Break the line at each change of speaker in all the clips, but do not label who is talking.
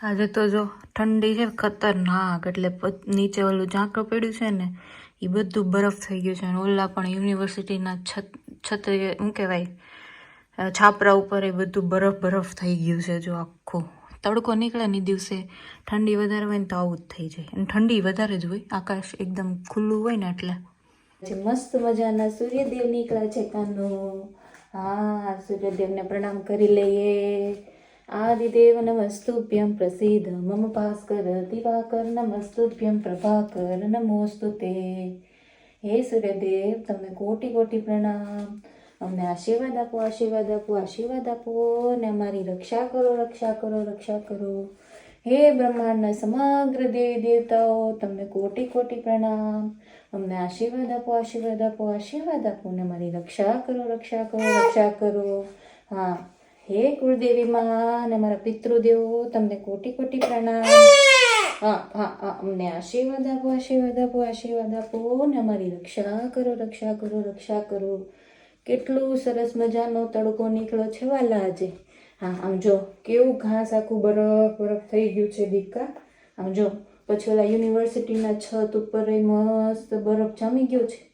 આજે તો જો ઠંડી છે ખતરનાક, એટલે નીચે ઓલું ઝાંકરું પડ્યું છે ને એ બધું બરફ થઈ ગયું છે. અને ઓલા પણ યુનિવર્સિટીના છત છત્રી શું કહેવાય છાપરા ઉપર એ બધું બરફ બરફ થઈ ગયું છે જો આખું. તડકો નીકળે ને દિવસે ઠંડી વધારે હોય ને તો આવું જ થઈ જાય. અને ઠંડી વધારે જ હોય, આકાશ એકદમ ખુલ્લું હોય ને એટલે.
મસ્ત મજાના સૂર્યદેવ નીકળ્યા છે કાનો હા, સૂર્યદેવને પ્રણામ કરી લઈએ. આદિદેવ નમસ્તુભ્યમ પ્રસિદ્ધ મમ ભાસ્કર દિવાકર નમસ્તુભ્યમ પ્રભાકર નમોસ્તુ તે હે સૂર્યદેવ તમને કોટી કોટી પ્રણામ અમને આશીર્વાદ આપો આશીર્વાદ આપો આશીર્વાદ આપો ને અમારી રક્ષા કરો રક્ષા કરો રક્ષા કરો હે બ્રહ્માંડના સમગ્ર દેવી દેવતાઓ તમને કોટી કોટી પ્રણામ અમને આશીર્વાદ આપો આશીર્વાદ આપો આશીર્વાદ આપો ને મારી રક્ષા કરો રક્ષા કરો રક્ષા કરો હા હે કુળદેવી માં અને મારા પિતૃદેવો, તમને કોટી કોટી પ્રણામ. હા હા હા, અમને આશીર્વાદ આપો આશીર્વાદ આપો આશીર્વાદ આપો ને અમારી રક્ષા કરો રક્ષા કરો રક્ષા કરો. કેટલું સરસ મજાનો તડકો નીકળ્યો છે વાલા આજે. હા, આમ જો, કેવું ઘાસ આખું બરફ બરફ થઈ ગયું છે દીકા આમ જો, પછી ઓલા યુનિવર્સિટીના છત ઉપર મસ્ત બરફ જામી ગયો છે.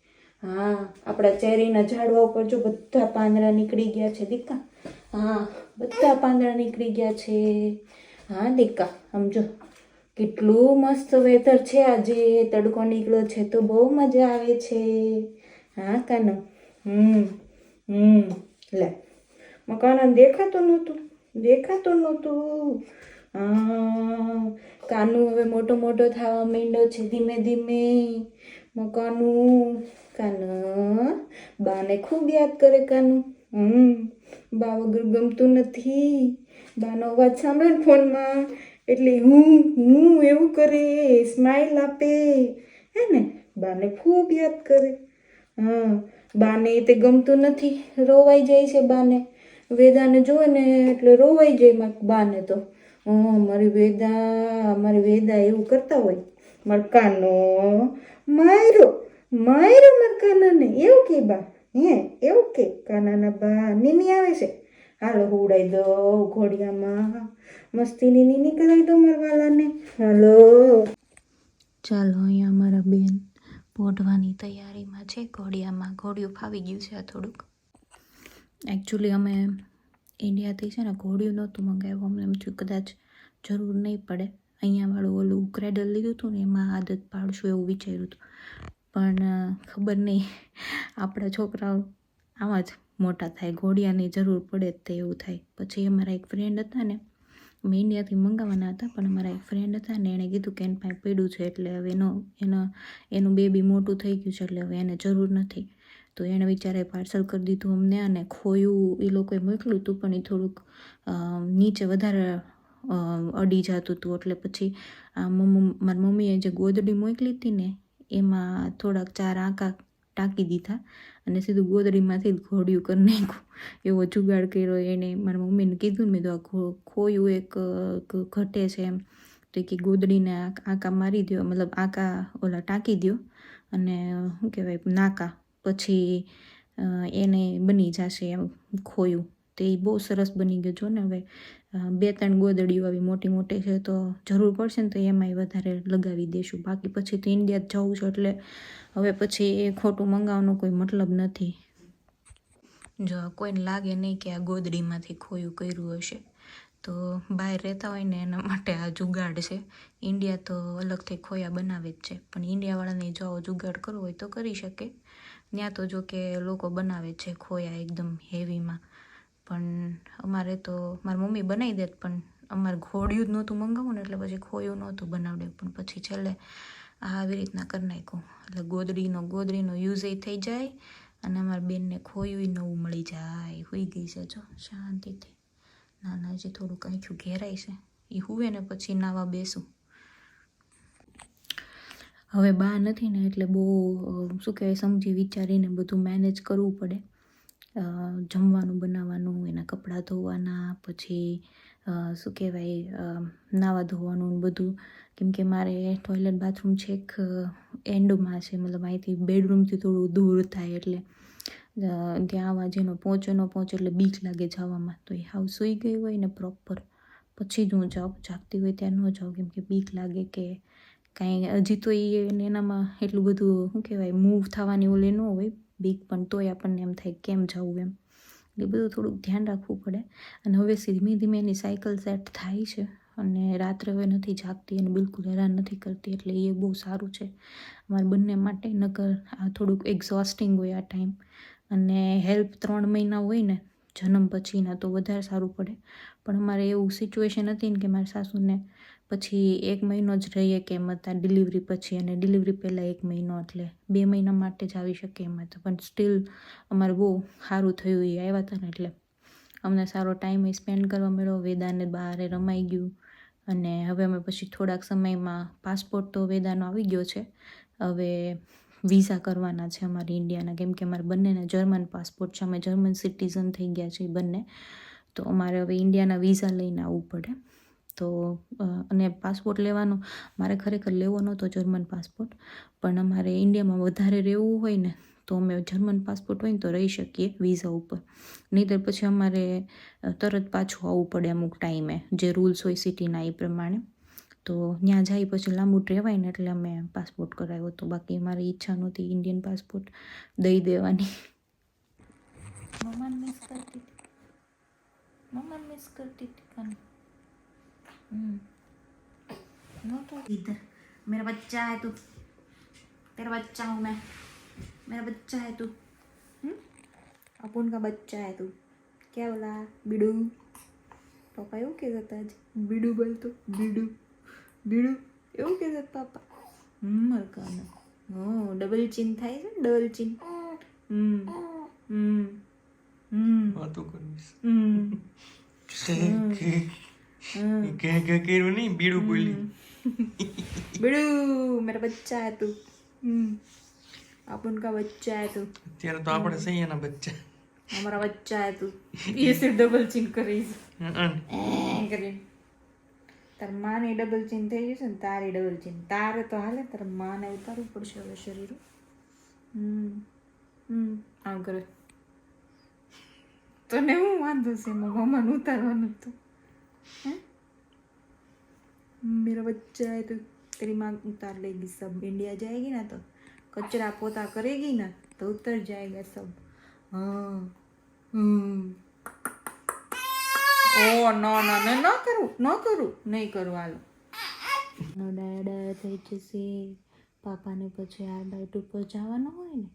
હા, આપણા ચેરીના ઝાડવા ઉપર જો બધા પાંદડા નીકળી ગયા છે, દીકા. હા, બધા પાંદડા નીકળી ગયા છે. હા, દીકા સમજો કેટલું મસ્ત વેધર છે આજે. તડકો નીકળ્યો છે તો બહુ મજા આવે છે. હા કાનો હમ હમ. લે મકાન દેખાતું નહોતું દેખાતું નહોતું. કાનું હવે મોટો મોટો થવા માંડ્યો છે ધીમે ધીમે મકાનું કાન? બાને ખૂબ યાદ કરે કાનું. હમ બા વગર ગમતું નથી. બાનો અવાજ સાંભળે ફોનમાં. એટલે હું હું એવું કરે સ્માઈલ આપે. હે ને? બાને ખૂબ યાદ કરે. હા, બાને તે ગમતું નથી. રોવાઈ જાય છે બાને. વેદાને જોવે ને એટલે રોવાઈ જાય માર બાને તો. હં, મારી વેદા મારી વેદા એવું કરતા હોય. મરકાનો માયરો માયરો મરકાનાને એવું કે બા? હે, એવું કે? કાનાના બા નીની આવે છે. હાલો હુડાઈ દો ઘોડિયામાં. મસ્તીની નીની કરાવી દો મારવાલાને. હાલો.
ચાલો અહીંયા અમારા બેન પોઢવાની તૈયારીમાં છે. ઘોડિયામાં ઘોડિયું ફાવી ગયું છે આ થોડુંક. એકચ્યુઅલી અમે ઇન્ડિયાથી છે ને ઘોડિયું નહોતું મંગાવ્યું. અમને એમ થયું કદાચ જરૂર નહીં પડે. અહીંયા વાળું ઓલું ક્રેડલ લીધું હતું ને એમાં આદત પાડશું એવું વિચાર્યું હતું. પણ ખબર નહીં. આપણા છોકરાઓ આવા જ મોટા થાય. ઘોડિયાની જરૂર પડે તે એવું થાય. પછી અમારા એક ફ્રેન્ડ હતા ને, અમે ઇન્ડિયાથી મંગાવવાના હતા, પણ અમારા એક ફ્રેન્ડ હતા ને એણે કીધું કે એને પાસે પડ્યું છે એટલે હવે એનો એનો, એનું બેબી મોટું થઈ ગયું છે એટલે હવે એને જરૂર નથી. તો એણે વિચારે પાર્સલ કરી દીધું અમને અને ખોયું. એ લોકોએ મોકલ્યું હતું, પણ એ થોડુંક નીચે વધારે અડી જતું હતું. એટલે પછી આ મમ્મી, મારી મમ્મીએ જે ગોદડી મોકલી હતી ને એમાં થોડાક ચાર આંકા ટાંકી દીધા અને સીધું ગોદડીમાંથી જ ઘોડિયું કરી નાખ્યું. એવો જુગાડ કર્યો એને. મારા મમ્મીને કીધું ને મેં તો આ ખોયું એક ઘટે છે એમ. તો કે ગોદડીને આંકા મારી દો મતલબ આંકા ઓલા ટાંકી દો અને શું કહેવાય, નાકા. પછી એને બની જશે એમ ખોયું. તે એ બહુ સરસ બની ગયું જો ને હવે. બે ત્રણ ગોદડીઓ આવી મોટી મોટી છે તો જરૂર પડશે ને તો એમાંય વધારે લગાવી દેશું. બાકી પછી તો ઇન્ડિયા જવું છે એટલે હવે પછી એ ખોટું મંગાવવાનો કોઈ મતલબ નથી. જો કોઈને લાગે નહીં કે આ ગોદડીમાંથી ખોયું કર્યું હશે, તો બહાર રહેતા હોય ને એના માટે આ જુગાડ છે. ઇન્ડિયા તો અલગથી ખોયા બનાવે જ છે, પણ ઇન્ડિયાવાળાને જો આવો જુગાડ કરવો હોય તો કરી શકે. ત્યાં તો જો કે લોકો બનાવે છે ખોયા એકદમ હેવીમાં પણ અમારે તો, મારી મમ્મી બનાવી દેત, પણ અમારે ઘોડિયું જ નહોતું મંગાવવું ને એટલે પછી ખોયું નહોતું બનાવડે. પણ પછી છેલ્લે આવી રીતના કરી નાખ્યું. એટલે ગોદડીનો ગોદડીનો યુઝ થઈ જાય અને અમારા બેનને ખોયું નવું મળી જાય. હોઈ ગઈ છે, જો, શાંતિથી. ના ના હજી કાંઈ આંખ્યું ઘેરાય છે. એ હુવે ને પછી નાવા બેસું. હવે બા નથી ને એટલે બહુ શું કહેવાય, સમજી વિચારીને બધું મેનેજ કરવું પડે. જમવાનું બનાવવાનું, એના કપડાં ધોવાના, પછી શું કહેવાય નાહવા ધોવાનું ને બધું. કેમકે મારે ટોયલેટ બાથરૂમ છેક એન્ડમાં છે. મતલબ અહીંથી બેડરૂમથી થોડું દૂર થાય એટલે ત્યાં આવા જેનો પહોંચે ન પહોંચે એટલે બીક લાગે જવામાં. તો એ હાવ સૂઈ ગઈ હોય ને પ્રોપર પછી જ હું જાઉં. જાગતી હોય ત્યાં ન જાઉં. કેમકે બીક લાગે કે કાંઈ, હજી તો એ એને એનામાં એટલું બધું, શું કહેવાય મૂવ થવાની ઓલે ન હોય. બીક પણ તોય આપણને એમ થાય કેમ જવું એમ. એટલે બધું થોડુંક ધ્યાન રાખવું પડે. અને હવે ધીમે ધીમે એની સાયકલ સેટ થાય છે અને રાત્રે હવે નથી જાગતી અને બિલકુલ હેરાન નથી કરતી, એટલે એ બહુ સારું છે. અમારા બંને માટે, નકર આ થોડુંક એક્ઝોસ્ટિંગ હોય આ ટાઈમ અને હેલ્પ ત્રણ મહિના હોય ને, જન્મ પછીના તો વધારે સારું પડે. પણ અમારે એવું સિચ્યુએશન હતી ને કે મારા સાસુને પછી એક મહિનો જ રહીએ કે એમ હતા ડિલિવરી પછી અને ડિલિવરી પહેલાં એક મહિનો એટલે બે મહિના માટે જ આવી શકે એમ હતા. પણ સ્ટીલ અમારે બહુ સારું થયું એ આવ્યા હતા ને એટલે અમને સારો ટાઈમ સ્પેન્ડ કરવા મળ્યો. વેદાને બહારે રમાઈ ગયું અને હવે અમે પછી થોડાક સમયમાં પાસપોર્ટ તો વેદાનો આવી ગયો છે. હવે વિઝા કરવાના છે અમારે ઇન્ડિયાના. કેમ કે અમારે બંનેને જર્મન પાસપોર્ટ છે. અમે જર્મન સિટીઝન થઈ ગયા છે બંને. તો અમારે હવે ઇન્ડિયાના વિઝા લઈને આવવું પડે. તો અને પાસપોર્ટ લેવાનો. મારે ખરેખર લેવો નહોતો જર્મન પાસપોર્ટ, પણ અમારે ઇન્ડિયામાં વધારે રહેવું હોય ને, તો અમે જર્મન પાસપોર્ટ હોય ને તો રહી શકીએ વિઝા ઉપર. નહીંતર પછી અમારે તરત પાછું આવવું પડે અમુક ટાઈમે, જે રૂલ્સ હોય સિટીના એ પ્રમાણે. તો ત્યાં જાય પછી લાંબુ રહેવાય ને એટલે અમે પાસપોર્ટ કરાવ્યો હતો. બાકી મારી ઈચ્છા નહોતી ઇન્ડિયન પાસપોર્ટ દઈ દેવાની. મમ્માને મિસ કરતી હતી. મિસ કરતી इधर मेरा बच्चा है तू तेरा बच्चा हूँ मैं मेरा बच्चा है तू हम्म अब उनका बच्चा है तू क्या बोला बिडू पापा એવું કે હતા આજ બીડુ બોલતો બીડુ બીડુ એવું કે છે પાપા હમ મરકાનો હો ડબલ ચીન થાય છે ને ડબલ ચીન હમ હમ હમ
વાતો કરવીશ
હમ
કે કે કર્યું નહીં બીડું બોલી
बिड़ू मेरा बच्चा है तू हम्म आप उनका बच्चा है तू
અત્યારે તો આપણે સહી એના બચ્ચા
हमारा बच्चा है तू ये सिर्फ डबल चिन કરી
હં.
કરીને તાર માને ડબલ ચીન થઈ જશે ને તારે ડબલ ચીન તારે તો હાલે તારે માને ઉતારવું પડશે હવે શરીર હમ હમ આમ કરે તને હું વાંધો છે એમાં મમ્માને ઉતારવાનું તો हैं? मेरा बच्चा है तो तेरी माँ उतार लेगी सब इंडिया जाएगी ना तो कचरा पोता करेगी ना तो उतर जाएगा सब हाँ हम्म ઓ નો નો નો ન કરું ન કરું નહીં કરું હાલો નો ડાયા થઈ જશે પાપાને પછી આ બાઈટ ઉપર જવાનું હોય ને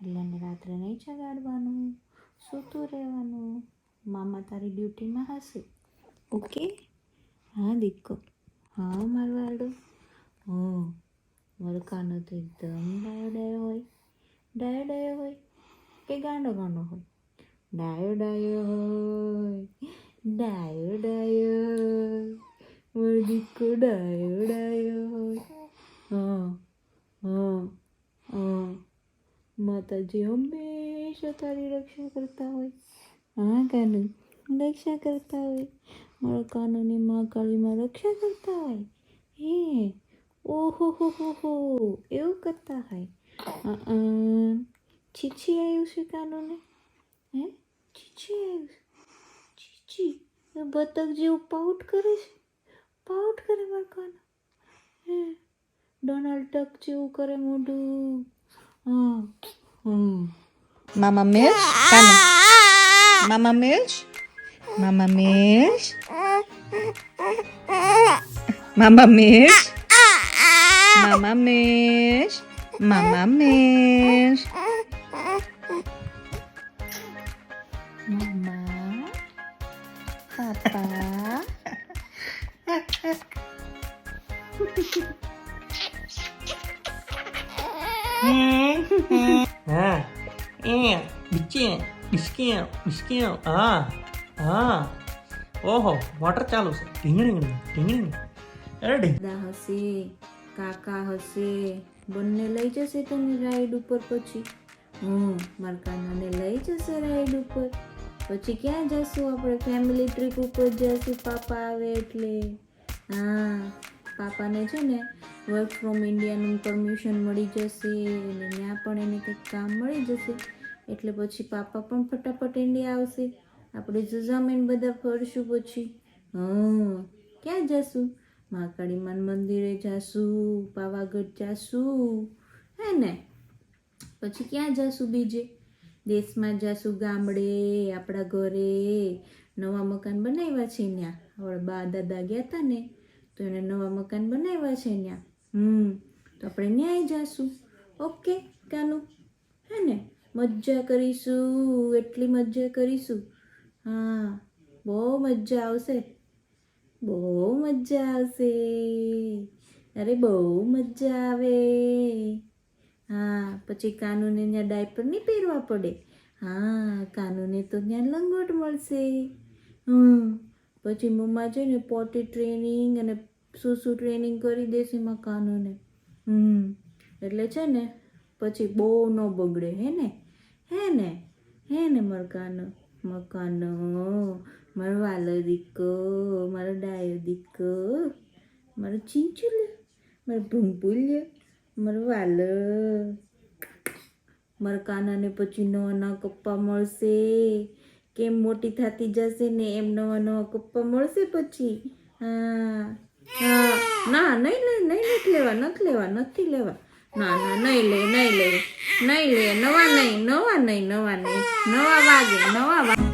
એટલે એને રાત્રે નહીં જગાડવાનું સૂતું રહેવાનું મામા તારી ડ્યુટીમાં હશે ઓકે? હા દીકો હા, મારો વાડો હા મારો કાનો તો એકદમ ડાયો ડાયો હોય. ડાયો ડાયો હોય કે ગાંડો ગાંડો હોય? ડાયો ડાયો હોય. ડાયો ડાયો મારો દીકો ડાયો ડાયો હોય. હા હા હા. માતાજી હંમેશા તારી રક્ષા કરતા હોય. હા કાનું રક્ષા કરતા હોય. મારા કાનોની માં કાળીમાં રક્ષા કરતા હોય. હે. ઓહો, હો હો હો. એવું કરતા હોય. છીછી આવ્યું છે કાનોને? હે? છીછી આવ્યું છે? છીછી બતક જેવું પાઉટ કરે છે? પાઉટ કરે મારા કાનો? હે? ડોનાલ્ડ ટક જેવું કરે મોઢું. હા મામા મિર્ચ મામા મિર્ચ મામા મિર્ચ મામા મિર્ચ મામા મિર્ચ મામા મિર્ચ મામા પાપા
હા એ બિચે બિસ્કે બિસ્કે હા હા. ઓહો મોટર ચાલુ છે. ઢીંગણી ઢીંગણી અરે
હશે, કાકા હશે, બંને લઈ જશે તને રાઈડ ઉપર પછી. હમ, મારા કાનાને લઈ જશે રાઈડ ઉપર. પછી ક્યાં જશું આપણે? ફેમિલી ટ્રીપ ઉપર જશું, પાપા આવે એટલે. હા, પાપાને છે ને વર્ક ફ્રોમ ઇન્ડિયાનું પરમિશન મળી જશે અને ત્યાં પણ એને કંઈક કામ મળી જશે. એટલે પછી પાપા પણ ફટાફટ ઇન્ડિયા આવશે. આપણે જજામેન બધા ફરશું પછી. હં ક્યાં જશું? મહાકાળી માન મંદિરે જાશું, પાવાગઢ જાશું, હે ને? પછી ક્યાં જાશું બીજે? દેશમાં જાશું ગામડે, આપણા ઘરે. નવા મકાન બનાવ્યા છે ત્યાં આપણા બા દાદા ગયા હતા ને, તો એને નવા મકાન બનાવ્યા છે ત્યાં હમ, તો આપણે ન્યાય જાશું. ઓકે, કાનું. હે ને? મજા કરીશું, એટલી મજા કરીશું. હા, બહુ મજા આવશે. બહુ મજા આવશે. અરે બહુ મજા આવે. હા, પછી કાનુને ત્યાં ડાયપર નહીં પહેરવા પડે? હા, કાનુને તો ત્યાં લંગોટ મળશે. હમ, પછી મમ્મા છે ને પોટી ટ્રેનિંગ અને શું શું ટ્રેનિંગ કરી દેશે એમાં કાનુને. હમ, એટલે છે ને, પછી બહુ ન બગડે, હે ને? હે ને? હે ને મરકાનો મકાનો, મારો વાલો દીકો મારો ડાયો દીકો મારો ચીંચુલ્ય મારો ભૂંપુલ્ય મારો વાલો. મારા કાનાને પછી નવા નવા કપ્પા મળશે. કેમ મોટી થતી જશે ને એમ નવા નવા કપ્પા મળશે પછી? હા હા. ના, નહીં નહીં નહીં, નથી લેવા નથી લેવા નથી લેવા. ના ના, નહીં લે નહીં લે નહીં લે, નવા નહીં નવા નહીં નવા નહીં, નવા વાગે નવા વાગે.